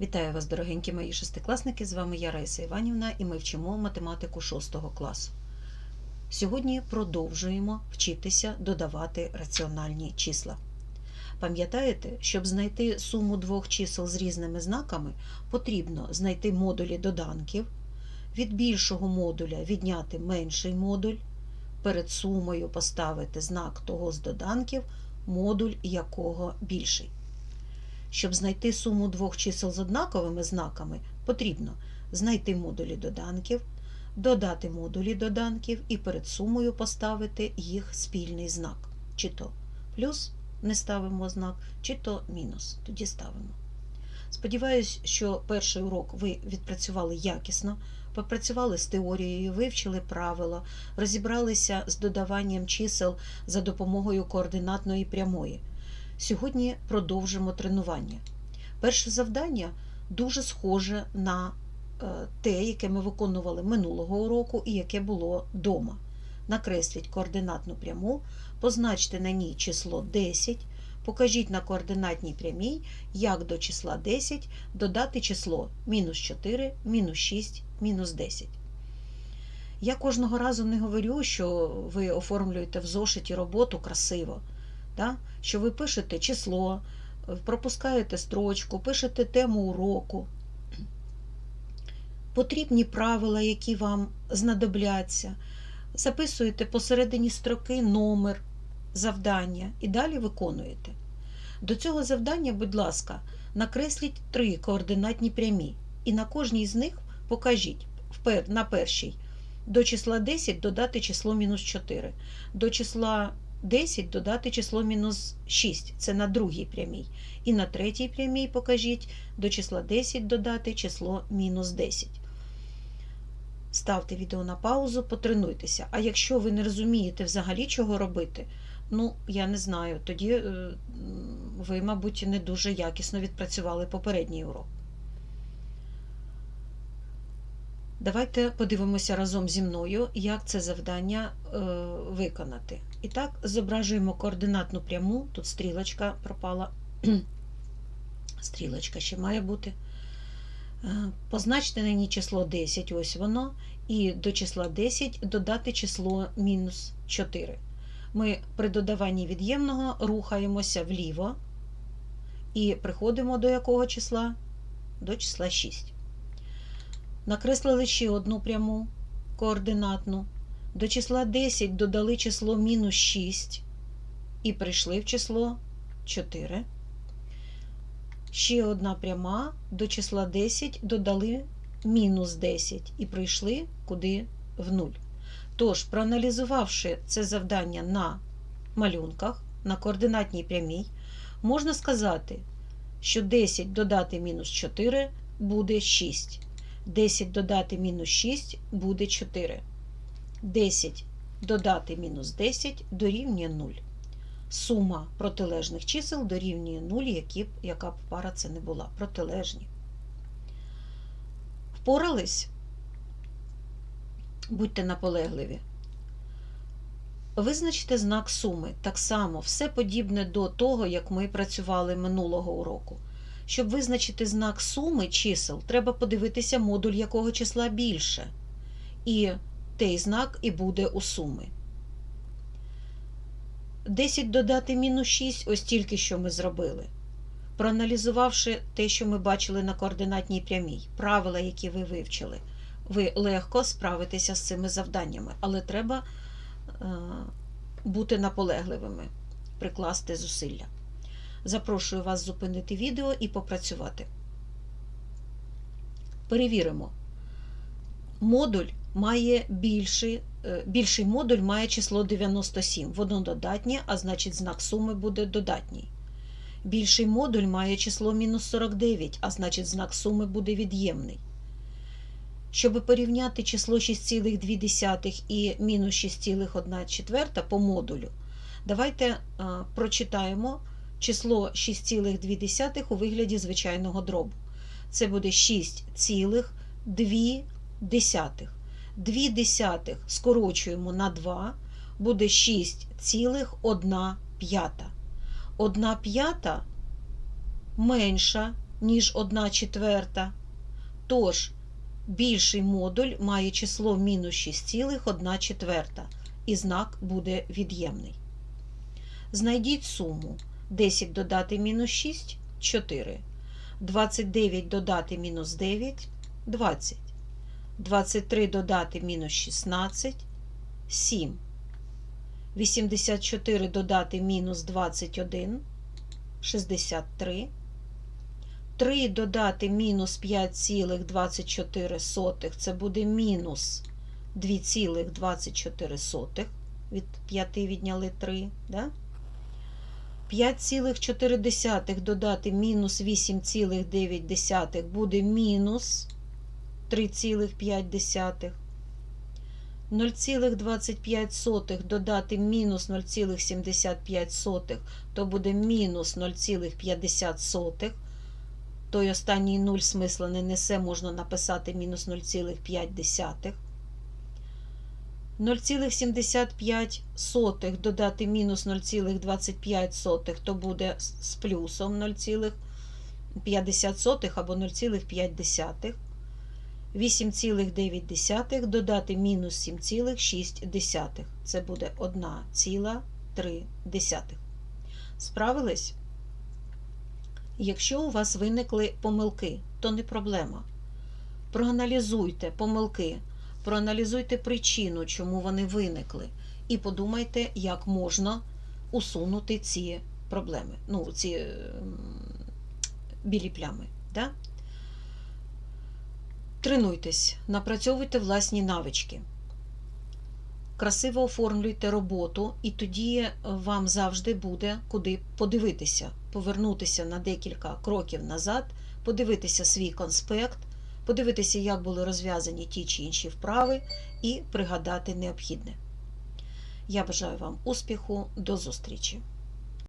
Вітаю вас, дорогенькі мої шестикласники! З вами я Раїса Іванівна і ми вчимо математику 6 класу. Сьогодні продовжуємо вчитися додавати раціональні числа. Пам'ятаєте, щоб знайти суму двох чисел з різними знаками, потрібно знайти модулі доданків, від більшого модуля відняти менший модуль, перед сумою поставити знак того з доданків, модуль якого більший. Щоб знайти суму двох чисел з однаковими знаками, потрібно знайти модулі доданків, додати модулі доданків і перед сумою поставити їх спільний знак. Чи то плюс не ставимо знак, чи то мінус. Тоді ставимо. Сподіваюсь, що перший урок ви відпрацювали якісно, попрацювали з теорією, вивчили правила, розібралися з додаванням чисел за допомогою координатної прямої. Сьогодні продовжимо тренування. Перше завдання дуже схоже на е, те, яке ми виконували минулого уроку і яке було вдома. Накресліть координатну пряму, позначте на ній число 10, покажіть на координатній прямій, як до числа 10 додати число мінус 4, мінус 6, мінус 10. Я кожного разу не говорю, що ви оформлюєте в зошиті роботу красиво да? що ви пишете число, пропускаєте строчку, пишете тему уроку, потрібні правила, які вам знадобляться, записуєте посередині строки номер завдання і далі виконуєте. До цього завдання, будь ласка, накресліть три координатні прямі, і на кожній з них покажіть на першій до числа 10 додати число мінус 4, до числа 10 додати число мінус 6, це на другій прямій. І на третій прямій покажіть до числа 10 додати число мінус 10. Ставте відео на паузу, потренуйтеся. А якщо ви не розумієте взагалі, чого робити, ну, я не знаю, тоді е, ви, мабуть, не дуже якісно відпрацювали попередній урок. Давайте подивимося разом зі мною, як це завдання е, виконати. І так, зображуємо координатну пряму, тут стрілочка пропала, стрілочка ще має бути. Е, позначте на ній число 10, ось воно, і до числа 10 додати число мінус 4. Ми при додаванні від'ємного рухаємося вліво і приходимо до якого числа? До числа 6. Накреслили ще одну пряму координатну. До числа 10 додали число мінус 6 і прийшли в число 4. Ще одна пряма до числа 10 додали мінус 10 і прийшли куди в 0. Тож, проаналізувавши це завдання на малюнках, на координатній прямій, можна сказати, що 10 додати мінус 4 буде 6. 10 додати мінус 6 буде 4. 10 додати мінус 10 дорівнює 0. Сума протилежних чисел дорівнює 0, які, яка б пара це не була. Протилежні. Впорались? Будьте наполегливі. Визначте знак суми. Так само все подібне до того, як ми працювали минулого уроку. Щоб визначити знак суми чисел, треба подивитися модуль якого числа більше. І той знак і буде у суми. 10 додати мінус 6, ось тільки що ми зробили. Проаналізувавши те, що ми бачили на координатній прямій, правила, які ви вивчили, ви легко справитеся з цими завданнями, але треба е, бути наполегливими, прикласти зусилля. Запрошую вас зупинити відео і попрацювати. Перевіримо. Модуль має більший, більший модуль має число 97. Воно додатнє, а значить знак суми буде додатній. Більший модуль має число мінус 49, а значить знак суми буде від'ємний. Щоб порівняти число 6,2 і мінус 6,1 по модулю, давайте а, прочитаємо число 6,2 у вигляді звичайного дробу. Це буде 6,2. 2 десятих скорочуємо на 2, буде 6,1 п'ята. 1 п'ята менша, ніж 1 четверта. Тож більший модуль має число мінус 6,1 четверта, і знак буде від'ємний. Знайдіть суму 10 додати мінус 6 4. 29 додати мінус 9 20. 23 додати мінус 16 7. 84 додати мінус 21 63. 3 додати мінус 5,24 це буде мінус 2,24 від 5 відняли 3. Да? 5,4 додати мінус 8,9 буде мінус 3,5. 0,25 додати мінус 0,75, то буде мінус 0,50. Той останній нуль смисла не несе, можна написати мінус 0,5. 0,75 додати мінус 0,25, то буде з плюсом 0,50 або 0,5. 8,9 додати мінус 7,6. Це буде 1,3. Справились? Якщо у вас виникли помилки, то не проблема. Проаналізуйте помилки, проаналізуйте причину, чому вони виникли, і подумайте, як можна усунути ці проблеми, ну, ці білі плями. Да? Тренуйтесь, напрацьовуйте власні навички. Красиво оформлюйте роботу, і тоді вам завжди буде куди подивитися, повернутися на декілька кроків назад, подивитися свій конспект, подивитися, як були розв'язані ті чи інші вправи, і пригадати необхідне. Я бажаю вам успіху, до зустрічі!